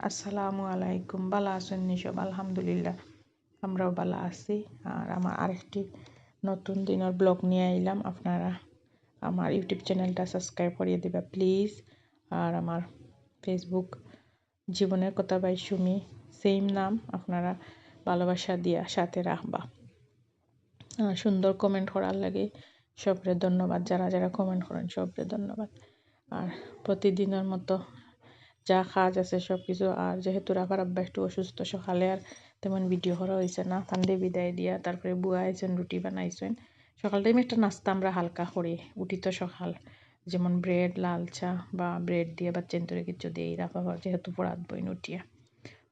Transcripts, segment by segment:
আসসালামু আলাইকুম। বালা আছেন নিসব আলহামদুলিল্লাহ, আমরাও বালা আছি। আর আমার আরেকটি নতুন দিনের ব্লগ নিয়ে আইলাম। আপনারা আমার ইউটিউব চ্যানেলটা সাবস্ক্রাইব করিয়ে দিবা, প্লিজ। আর আমার ফেসবুক জীবনের কথা বাই সুমি, সেম নাম, আপনারা ভালোবাসা দিয়া সাথে রাখবা। সুন্দর কমেন্ট করার লাগে সবরে ধন্যবাদ। যারা যারা কমেন্ট করেন সবরে ধন্যবাদ। আর প্রতিদিনের মতো যা কাজ আছে সব কিছু আর যেহেতু রাফার আব্বা একটু অসুস্থ, সকালে আর তেমন ভিডিও করা হয়েছে না। ফান্দে বিদায় দিয়া তারপরে বুয়া আইছেন, রুটি বানাইছেন। সকাল টাইমে একটা নাস্তা আমরা হালকা করি। উঠি তো সকাল। যেমন ব্রেড লাল চা বা ব্রেড দিয়ে বা চেন্তরে কিছু দিয়ে রাফা যেহেতু পড়াত বইন উঠিয়া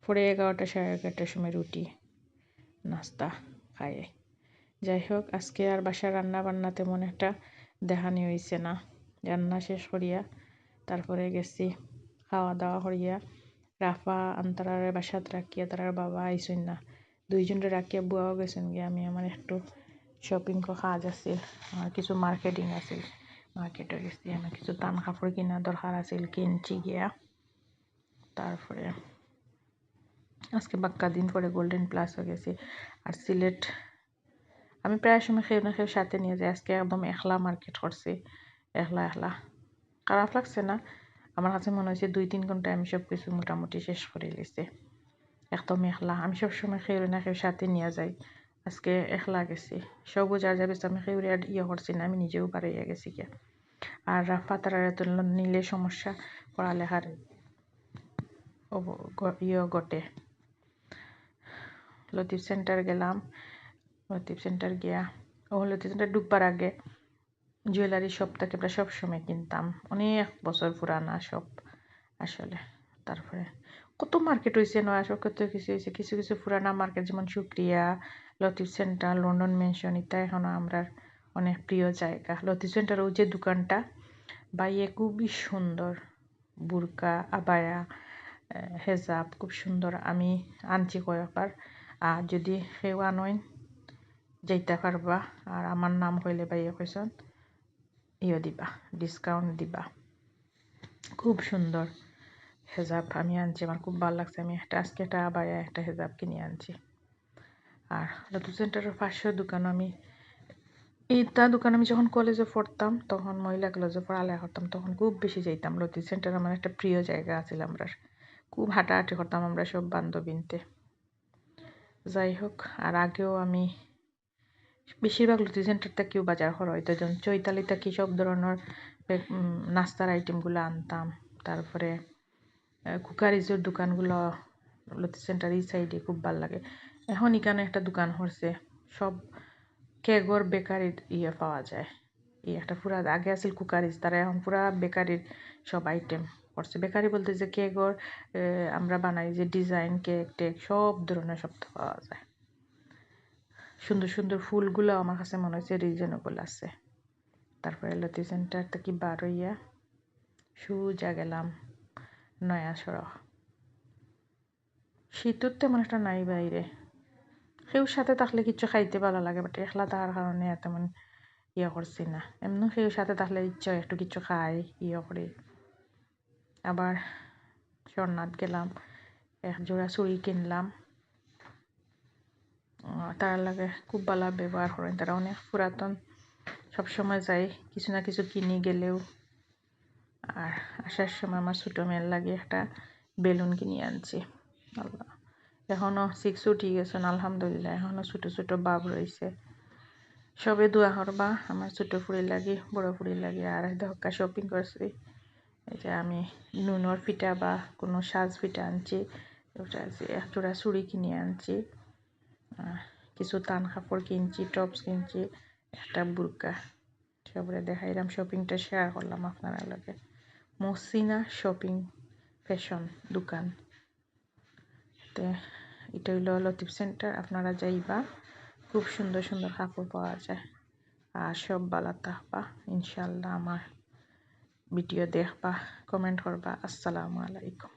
পরে এগারোটা, সাড়ে এগারোটার সময় রুটি, নাস্তা খায় যাই হোক, আজকে আর বাসার রান্না বান্না তেমন একটা দেখানি হয়েছে না। রান্না শেষ করিয়া তারপরে গেছি। খাওয়া দাওয়া করিয়া রাফা, আন্তারারে বাসাত রাখিয়া তারার বাবা আইসেন না। দুইজনরে রাখিয়া বুয়াও গেছেন গিয়ে। আমি আমার একটু শপিং কাজ আছিল, আমার কিছু মার্কেটিং আছিল। মার্কেটে গেছি, আমার কিছু তান কাপড় কিনা দরকার আছিল, কিনছি গিয়া। তারপরে আজকে বাক্কা দিন পরে গোল্ডেন প্লাসও গেছি। আর সিলেট আমি প্রায় সময় খেয়ে না খেয়ে সাথে নিয়ে যাই। আজকে একদম একলা মার্কেট করছি, একলা একলা। খারাপ লাগছে না। আমার কাছে মনে হয়েছে দুই, তিন ঘন্টায় আমি সব কিছু মোটামুটি শেষ করে লিছি একদম একলা। আমি সবসময় খেয়ে না খেয়ে সাথে নিয়ে যাই। আজকে একলা গেছি। সবুজ আর যাবে আমি খেয়ে আর ইয়ে করছি না, আমি নিজেও পারাইয়া গেছি গিয়া। আর রাফা তারা নিলে সমস্যা, পড়ালেখার ইয়ে গটে লতিফ সেন্টার গেলাম। লতিফ সেন্টার গিয়া, ও লতিফ সেন্টার ডুববার আগে জুয়েলারি শপ থেকে আমরা সবসময় কিনতাম। অনেক বছর পুরানা সব আসলে। তারপরে কত মার্কেট হয়েছে নয় সব কত কিছু হয়েছে কিছু কিছু পুরানা মার্কেট যেমন সুক্রিয়া, লতিফ সেন্টার লন্ডন মেনশন ইত্যাদি এখনও আমরা অনেক প্রিয় জায়গা। লতিফ সেন্টার ওই যে দোকানটা, বাইয়ে খুবই সুন্দর। বুরকা, আবায়া হেজাব, খুব সুন্দর। আমি আনছি কয়েকবার। আর যদি সেও আনইন যাইতে পারবা। আর আমার নাম হইলে বাইয়ে কইসন ইয়ে দিবা ডিসকাউন্ট দিবা। খুব সুন্দর হেজাব আমি আনছি, আমার খুব ভালো লাগছে। আমি একটা, আজকে একটা আবার একটা হেজাব কিনে আনছি। আর লতু সেন্টারের পাশের দোকান আমি, এইটা দোকান আমি যখন কলেজে পড়তাম, তখন মহিলা কলেজে পড়ালেখা করতাম, তখন খুব বেশি যাইতাম। লতি সেন্টার আমার একটা প্রিয় জায়গা আছিল আমরা খুব হাঁটাহাঁটি করতাম আমরা সব বান্ধবীনতে। যাই হোক, আর আগেও আমি বেশিরভাগ লুচি সেন্টার থেকেও বাজার করা হইতো যেমন চৈতালি থেকে সব ধরনের নাস্তার আইটেমগুলো আনতাম। তারপরে কুকারিজের দোকানগুলো লতি সেন্টার এই সাইডে খুব ভালো লাগে। এখন এখানে একটা দোকান হচ্ছে সব কেগর বেকারির ইয়ে পাওয়া যায়। এই একটা পুরা, আগে আছিল কুকারিজ, তারা এখন পুরা বেকারির সব আইটেম করছে। বেকারি বলতে যে কেকর আমরা বানাই যে ডিজাইন কেক টেক, সব ধরনের সব পাওয়া যায়। সুন্দর সুন্দর ফুলগুলো আমার কাছে মনে হচ্ছে রিজনেবল আছে। তারপরে লতি সেন্টার থেকে বার হইয়া? সুজা গেলাম নয়া সড়ক শীতর তেমন একটা নাই বাইরে। সেও সাথে থাকলে কিছু খাইতে ভালো লাগে বাট একলা থাকার কারণে তেমন ইয়ে করছি না। এমনি সেও সাথে থাকলে ইচ্ছা একটু কিছু খাই ইয়ে করি। আবার স্বর্ণাথ গেলাম, এক জোড়া চুড়ি কিনলাম। তার লাগে খুব ভালো ব্যবহার করেন। তারা অনেক পুরাতন, সবসময় যাই, কিছু না কিছু কিনে গেলেও। আর আসার সময় আমার ছোটো মেয়ের লাগে একটা বেলুন কিনে আনছি। আল্লাহ। এখনও সিক্স উঠি গেছেন আলহামদুলিল্লাহ এখনও ছোটো ছোটো বাব রয়েছে। সবে দোয়া করবা, আমার ছোটো ফুড়ি লাগি, বড় ফুড়ি লাগে, আর দহকা শপিং করছি। যে আমি নুনর ফিটা বা কোনো সাজ ফিটা আনছি, ওটা এক জোড়া চুড়ি কিনে আনছি। কিছু তান কাপড় কিনছি, টপস কিনছি, একটা বুরকা। সবরে দেখাইলাম শপিংটা শেয়ার করলাম আপনারা লগে। মসিনা শপিং ফ্যাশন দোকান। তো এটা হইল লতিফ সেন্টার আপনারা যাইবা, খুব সুন্দর সুন্দর কাপড় পাওয়া যায়। আর সব বালা থাকবা ইনশাল্লাহ আমার ভিডিও দেখবা কমেন্ট করবা। আসসালামু আলাইকুম।